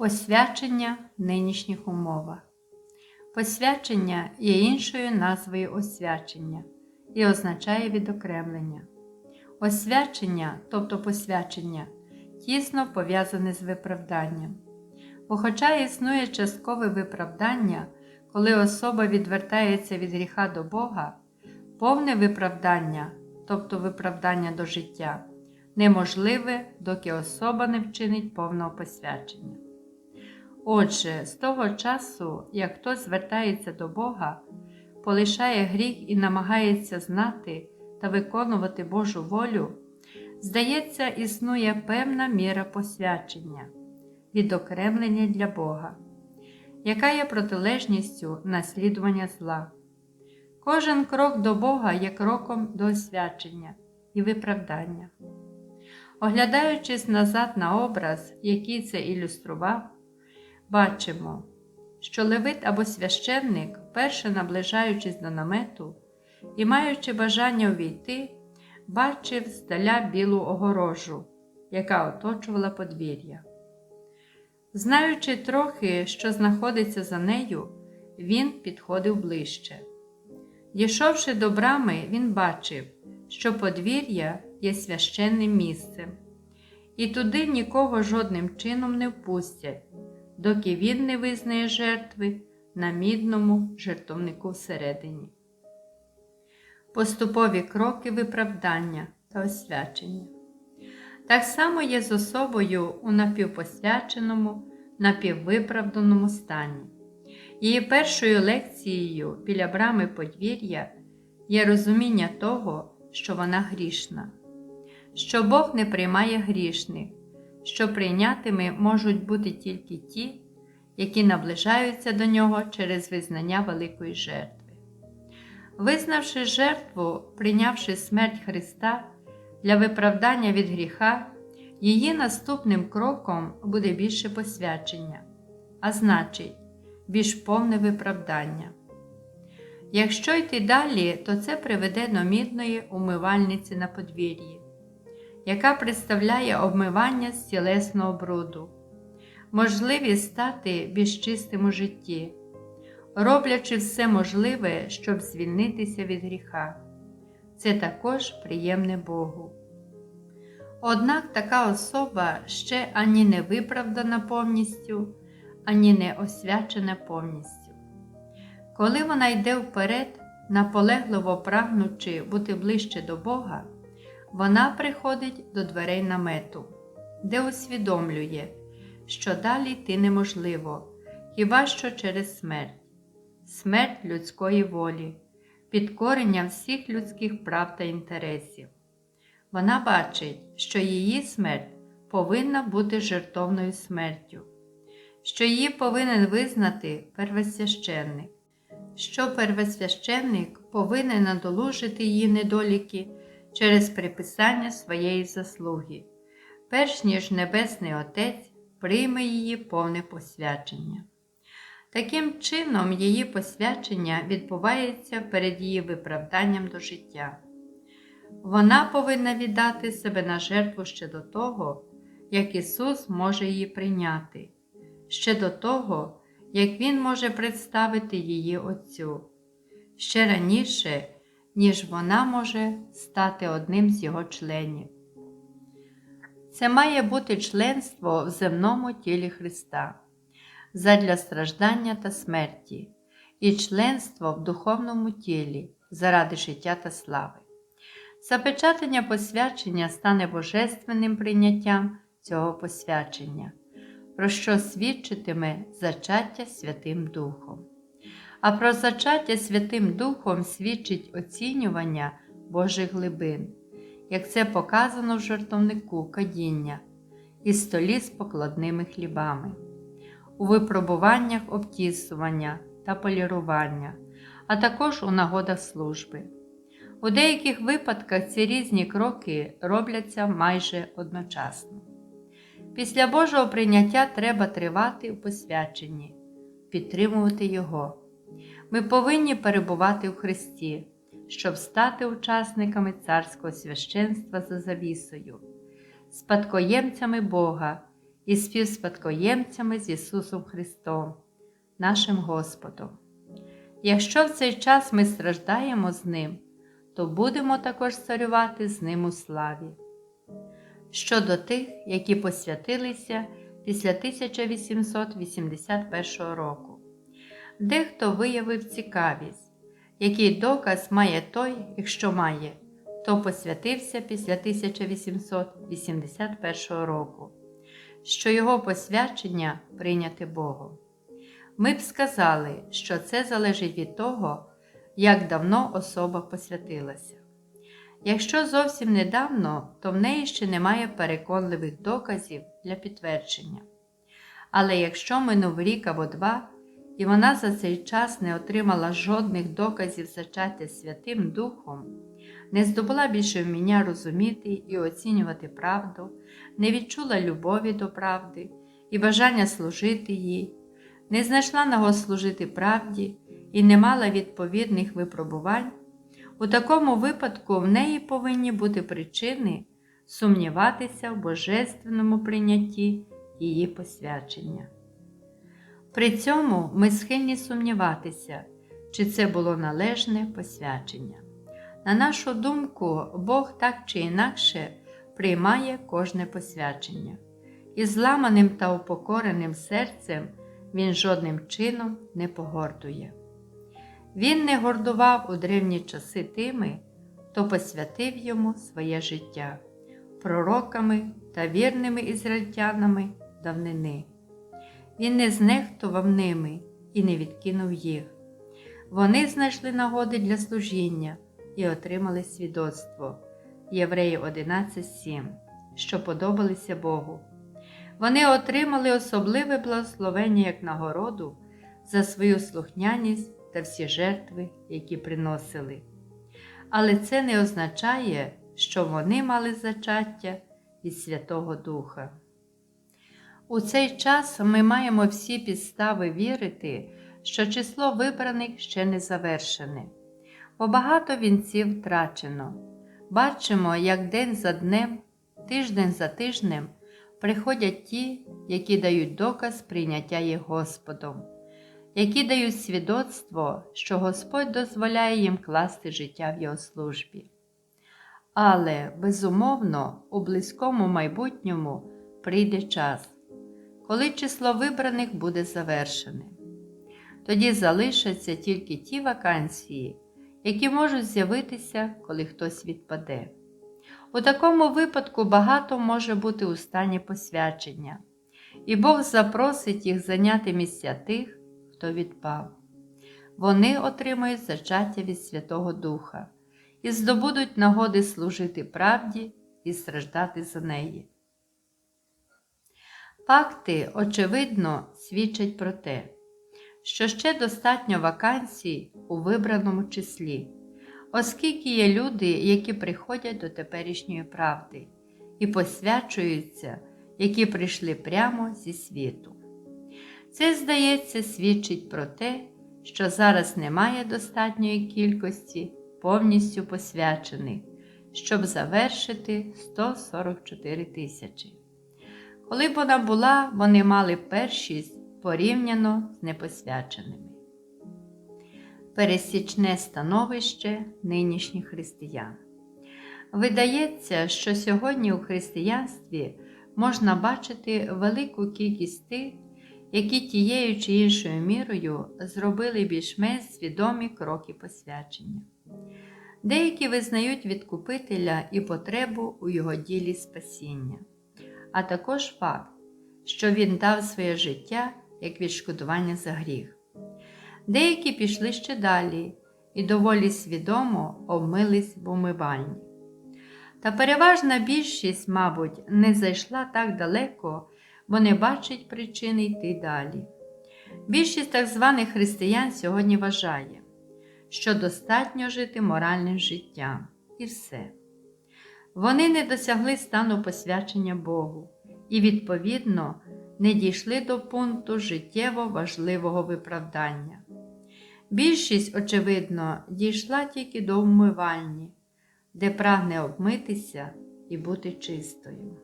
Посвячення в нинішніх умовах. Посвячення є іншою назвою освячення і означає відокремлення. Освячення, тобто посвячення, тісно пов'язане з виправданням. Бо хоча існує часткове виправдання, коли особа відвертається від гріха до Бога, повне виправдання, тобто виправдання до життя, неможливе, доки особа не вчинить повного посвячення. Отже, з того часу, як хтось звертається до Бога, полишає гріх і намагається знати та виконувати Божу волю, здається, існує певна міра посвячення, відокремлення для Бога, яка є протилежністю наслідування зла. Кожен крок до Бога є кроком до освячення і виправдання. Оглядаючись назад на образ, який це ілюстрував, бачимо, що левит або священник, перше наближаючись до намету і маючи бажання увійти, бачив здаля білу огорожу, яка оточувала подвір'я. Знаючи трохи, що знаходиться за нею, він підходив ближче. Дійшовши до брами, він бачив, що подвір'я є священним місцем, і туди нікого жодним чином не впустять, доки він не визнає жертви на мідному жертовнику всередині. Поступові кроки виправдання та освячення. Так само є з особою у напівпосвяченому, напіввиправданому стані. Її першою лекцією біля брами подвір'я є розуміння того, що вона грішна, що Бог не приймає грішних, що прийнятими можуть бути тільки ті, які наближаються до нього через визнання великої жертви. Визнавши жертву, прийнявши смерть Христа для виправдання від гріха, її наступним кроком буде більше посвячення, а значить, більш повне виправдання. Якщо йти далі, то це приведе до мідної умивальниці на подвір'ї, яка представляє обмивання з тілесного бруду, можливість стати більш чистим у житті, роблячи все можливе, щоб звільнитися від гріха. Це також приємне Богу. Однак така особа ще ані не виправдана повністю, ані не освячена повністю. Коли вона йде вперед, наполегливо прагнучи бути ближче до Бога, вона приходить до дверей намету, де усвідомлює, що далі йти неможливо, хіба що через смерть, смерть людської волі, підкорення всіх людських прав та інтересів. Вона бачить, що її смерть повинна бути жертовною смертю, що її повинен визнати первосвященник, що первосвященник повинен надолужити її недоліки через приписання своєї заслуги, перш ніж Небесний Отець прийме її повне посвячення. Таким чином, її посвячення відбувається перед її виправданням до життя. Вона повинна віддати себе на жертву ще до того, як Ісус може її прийняти, ще до того, як Він може представити її Отцю, ще раніше, ніж вона може стати одним з Його членів. Це має бути членство в земному тілі Христа задля страждання та смерті, і членство в духовному тілі заради життя та слави. Запечатання посвячення стане божественним прийняттям цього посвячення, про що свідчитиме зачаття Святим Духом. А про зачаття Святим Духом свідчить оцінювання Божих глибин, як це показано в жертовнику кадіння і столі з покладними хлібами, у випробуваннях обтісування та полірування, а також у нагодах служби. У деяких випадках ці різні кроки робляться майже одночасно. Після Божого прийняття треба тривати у посвяченні, підтримувати Його. Ми повинні перебувати в Христі, щоб стати учасниками царського священства за завісою, спадкоємцями Бога і співспадкоємцями з Ісусом Христом, нашим Господом. Якщо в цей час ми страждаємо з Ним, то будемо також царювати з Ним у славі. Щодо тих, які посвятилися після 1881 року, дехто виявив цікавість, який доказ має той, якщо має, хто посвятився після 1881 року, що його посвячення прийняте Богом. Ми б сказали, що це залежить від того, як давно особа посвятилася. Якщо зовсім недавно, то в неї ще немає переконливих доказів для підтвердження. Але якщо минув рік або два, і вона за цей час не отримала жодних доказів зачаття Святим Духом, не здобула більше вміння розуміти і оцінювати правду, не відчула любові до правди і бажання служити їй, не знайшла нагод служити правді і не мала відповідних випробувань, у такому випадку в неї повинні бути причини сумніватися в божественному прийнятті її посвячення. При цьому ми схильні сумніватися, чи це було належне посвячення. На нашу думку, Бог так чи інакше приймає кожне посвячення, і зламаним та упокореним серцем він жодним чином не погордує. Він не гордував у древні часи тими, хто посвятив йому своє життя, пророками та вірними ізраїльтянами давнини. Він не знехтував ними і не відкинув їх. Вони знайшли нагоди для служіння і отримали свідоцтво Євреї 11.7, що подобалися Богу. Вони отримали особливе благословення як нагороду за свою слухняність та всі жертви, які приносили. Але це не означає, що вони мали зачаття від Святого Духа. У цей час ми маємо всі підстави вірити, що число вибраних ще не завершене, бо багато вінців втрачено. Бачимо, як день за днем, тиждень за тижнем приходять ті, які дають доказ прийняття їх Господом, які дають свідоцтво, що Господь дозволяє їм класти життя в Його службі. Але, безумовно, у близькому майбутньому прийде час, коли число вибраних буде завершене. Тоді залишаться тільки ті вакансії, які можуть з'явитися, коли хтось відпаде. У такому випадку багато може бути у стані посвячення, і Бог запросить їх зайняти місця тих, хто відпав. Вони отримають зачаття від Святого Духа і здобудуть нагоди служити правді і страждати за неї. Факти, очевидно, свідчать про те, що ще достатньо вакансій у вибраному числі, оскільки є люди, які приходять до теперішньої правди і посвячуються, які прийшли прямо зі світу. Це, здається, свідчить про те, що зараз немає достатньої кількості повністю посвячених, щоб завершити 144 тисячі. Коли б вона була, вони мали першість порівняно з непосвяченими. Пересічне становище нинішніх християн. Видається, що сьогодні у християнстві можна бачити велику кількість тих, які тією чи іншою мірою зробили більш-менш свідомі кроки посвячення. Деякі визнають відкупителя і потребу у його ділі спасіння, а також факт, що він дав своє життя як відшкодування за гріх. Деякі пішли ще далі і доволі свідомо обмились в умивальні. Та переважна більшість, мабуть, не зайшла так далеко, бо не бачить причини йти далі. Більшість так званих християн сьогодні вважає, що достатньо жити моральним життям і все. Вони не досягли стану посвячення Богу і, відповідно, не дійшли до пункту життєво важливого виправдання. Більшість, очевидно, дійшла тільки до вмивальні, де прагне обмитися і бути чистою.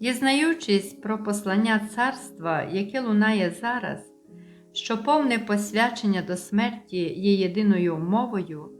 Дізнаючись про послання царства, яке лунає зараз, що повне посвячення до смерті є єдиною умовою,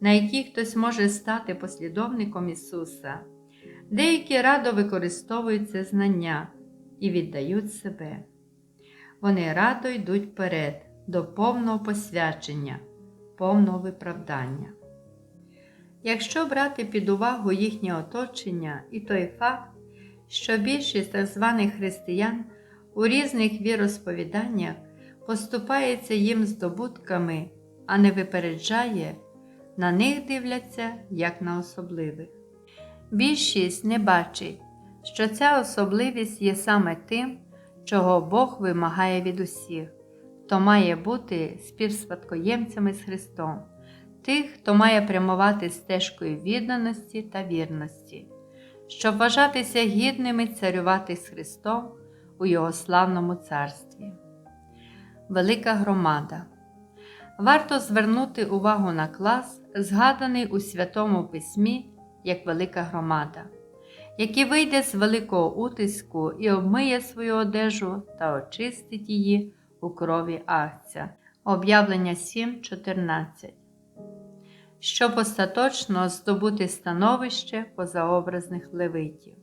на якій хтось може стати послідовником Ісуса, деякі радо використовують це знання і віддають себе. Вони радо йдуть вперед до повного посвячення, повного виправдання. Якщо брати під увагу їхнє оточення і той факт, що більшість так званих християн у різних віросповіданнях поступається їм здобутками, а не випереджає, на них дивляться як на особливих. Більшість не бачить, що ця особливість є саме тим, чого Бог вимагає від усіх, хто має бути співспадкоємцями з Христом, тих, хто має прямувати стежкою відданості та вірності, щоб вважатися гідними царювати з Христом у Його славному царстві. Велика громада. Варто звернути увагу на клас, згаданий у Святому Письмі як велика громада, який вийде з великого утиску і обмиє свою одежу та очистить її у крові Агця. Об'явлення 7.14. Щоб остаточно здобути становище позаобразних левитів.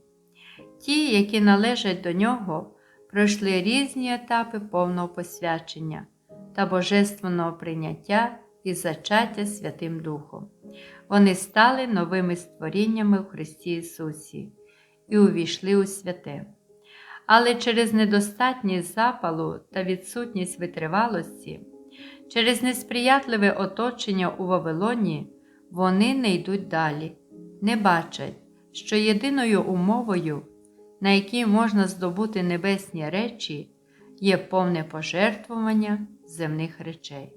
Ті, які належать до нього, пройшли різні етапи повного посвячення та божественного прийняття і зачаття Святим Духом. Вони стали новими створіннями в Христі Ісусі і увійшли у святе. Але через недостатність запалу та відсутність витривалості, через несприятливе оточення у Вавилоні, вони не йдуть далі, не бачать, що єдиною умовою, на якій можна здобути небесні речі, є повне пожертвування земних речей.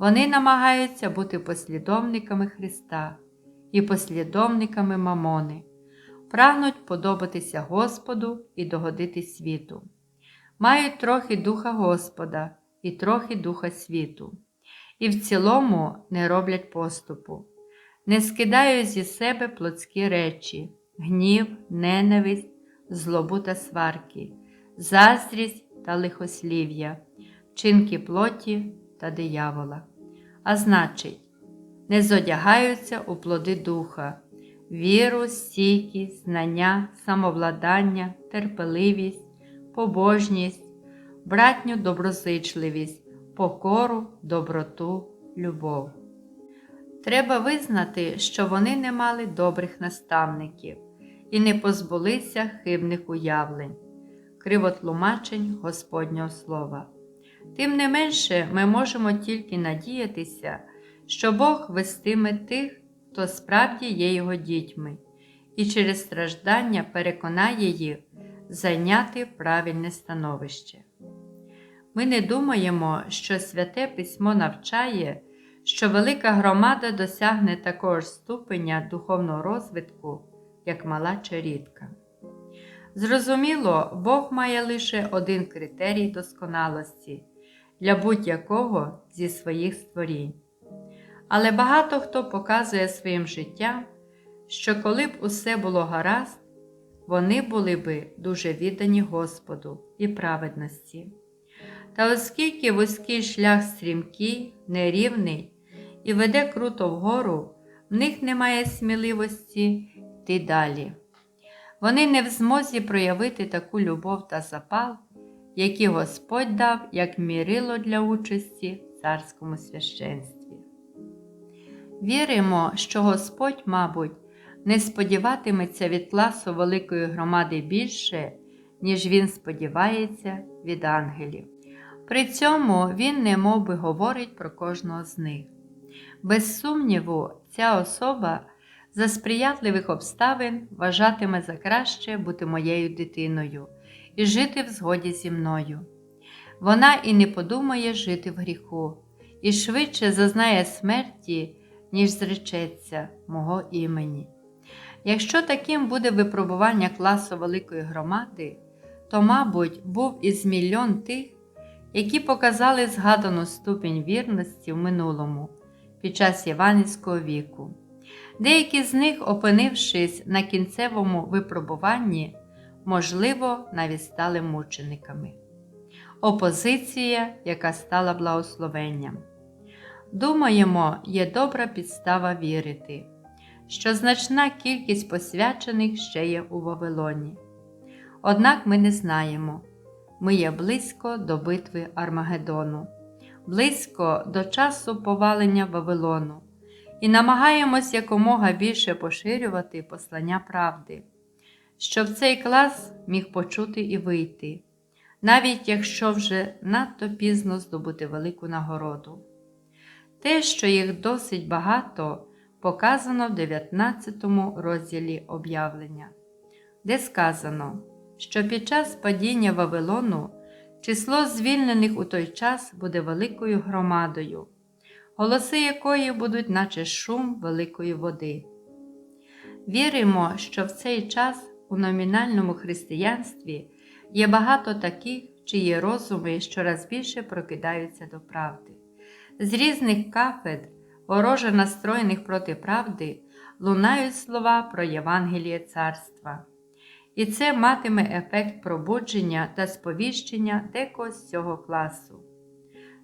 Вони намагаються бути послідовниками Христа і послідовниками Мамони, прагнуть подобатися Господу і догодити світу, мають трохи духа Господа і трохи духа світу, і в цілому не роблять поступу, не скидають зі себе плотські речі, гнів, ненависть, злобу та сварки, заздрість та лихослів'я, вчинки плоті та диявола. А значить, не зодягаються у плоди духа, віру, стійкість, знання, самовладання, терпеливість, побожність, братню доброзичливість, покору, доброту, любов. Треба визнати, що вони не мали добрих наставників і не позбулися хибних уявлень, кривотлумачень Господнього Слова. Тим не менше, ми можемо тільки надіятися, що Бог вестиме тих, хто справді є його дітьми, і через страждання переконає їх зайняти правильне становище. Ми не думаємо, що святе письмо навчає, що велика громада досягне такого ж ступеня духовного розвитку, як мала чи рідка. Зрозуміло, Бог має лише один критерій досконалості для будь-якого зі своїх створінь. Але багато хто показує своїм життям, що коли б усе було гаразд, вони були би дуже віддані Господу і праведності. Та оскільки вузький шлях стрімкий, нерівний і веде круто вгору, в них немає сміливості йти далі. Вони не в змозі проявити таку любов та запал, які Господь дав як мірило для участі в царському священстві. Віримо, що Господь, мабуть, не сподіватиметься від класу великої громади більше, ніж він сподівається від ангелів. При цьому він не би говорить про кожного з них. Без сумніву, ця особа за сприятливих обставин вважатиме за краще бути моєю дитиною і жити в згоді зі мною. Вона і не подумає жити в гріху, і швидше зазнає смерті, ніж зречеться мого імені. Якщо таким буде випробування класу великої громади, то, мабуть, був із мільйон тих, які показали згадану ступінь вірності в минулому під час Євангельського віку. Деякі з них, опинившись на кінцевому випробуванні, можливо, навіть стали мучениками. Опозиція, яка стала благословенням. Думаємо, є добра підстава вірити, що значна кількість посвячених ще є у Вавилоні. Однак ми не знаємо, ми є близько до битви Армагеддону, близько до часу повалення Вавилону і намагаємось якомога більше поширювати послання правди, щоб цей клас міг почути і вийти, навіть якщо вже надто пізно здобути велику нагороду. Те, що їх досить багато, показано в 19 розділі об'явлення, де сказано, що під час падіння Вавилону число звільнених у той час буде великою громадою, голоси якої будуть, наче шум великої води. Віримо, що в цей час у номінальному християнстві є багато таких, чиї розуми щораз більше прокидаються до правди. З різних кафедр, вороже настроєних проти правди, лунають слова про Євангеліє царства. І це матиме ефект пробудження та сповіщення декого з цього класу.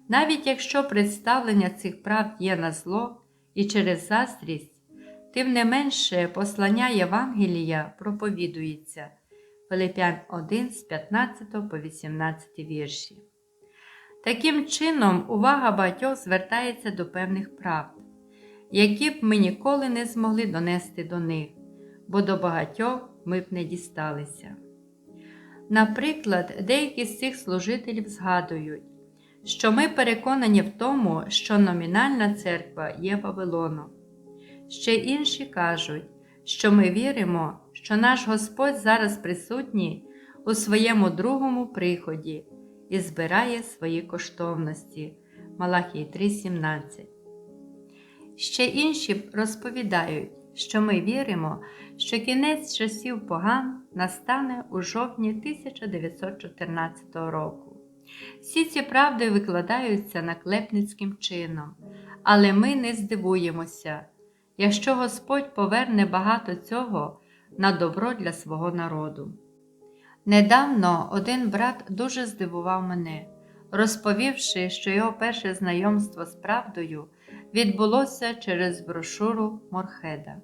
Навіть якщо представлення цих правд є на зло і через заздрість, тим не менше послання Євангелія проповідується Филип'ян 1 з 15 по 18 вірші. Таким чином, увага багатьох звертається до певних правд, які б ми ніколи не змогли донести до них, бо до багатьох ми б не дісталися. Наприклад, деякі з цих служителів згадують, що ми переконані в тому, що номінальна церква є Вавилоном. Ще інші кажуть, що ми віримо, що наш Господь зараз присутній у своєму другому приході і збирає свої коштовності. Малахій 3:17. Ще інші розповідають, що ми віримо, що кінець часів поган настане у жовтні 1914 року. Всі ці правди викладаються наклепницьким чином, але ми не здивуємося, якщо Господь поверне багато цього на добро для свого народу. Недавно один брат дуже здивував мене, розповівши, що його перше знайомство з правдою відбулося через брошуру Морхеда.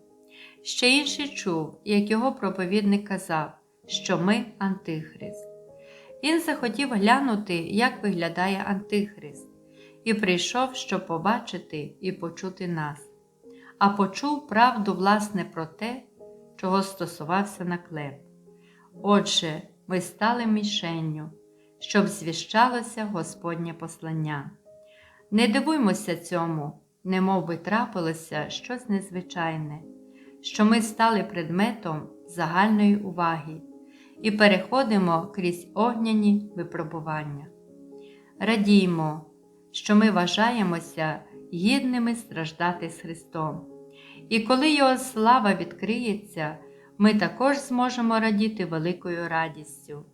Ще інший чув, як його проповідник казав, що ми Антихрист. Він захотів глянути, як виглядає Антихрист, і прийшов, щоб побачити і почути нас, а почув правду власне про те, чого стосувався наклеп. Отже, ми стали мішенню, щоб звіщалося Господнє послання. Не дивуймося цьому, немов би трапилося щось незвичайне, що ми стали предметом загальної уваги і переходимо крізь огняні випробування. Радіймо, що ми вважаємося гідними страждати з Христом, і коли Його слава відкриється, ми також зможемо радіти великою радістю.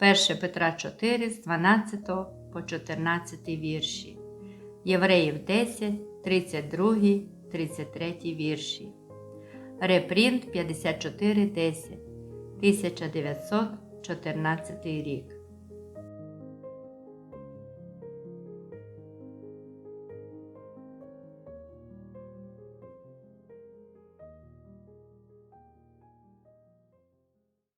1 Петра 4, з 12 по 14 вірші, Євреїв 10, 32, 33 вірші. Репринт 5410 1914 рік.